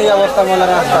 এই অবস্থা মনে রাখা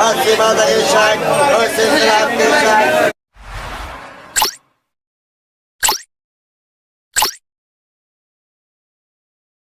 আশি বাজার ষাট পঁচিশ ষাট ষাট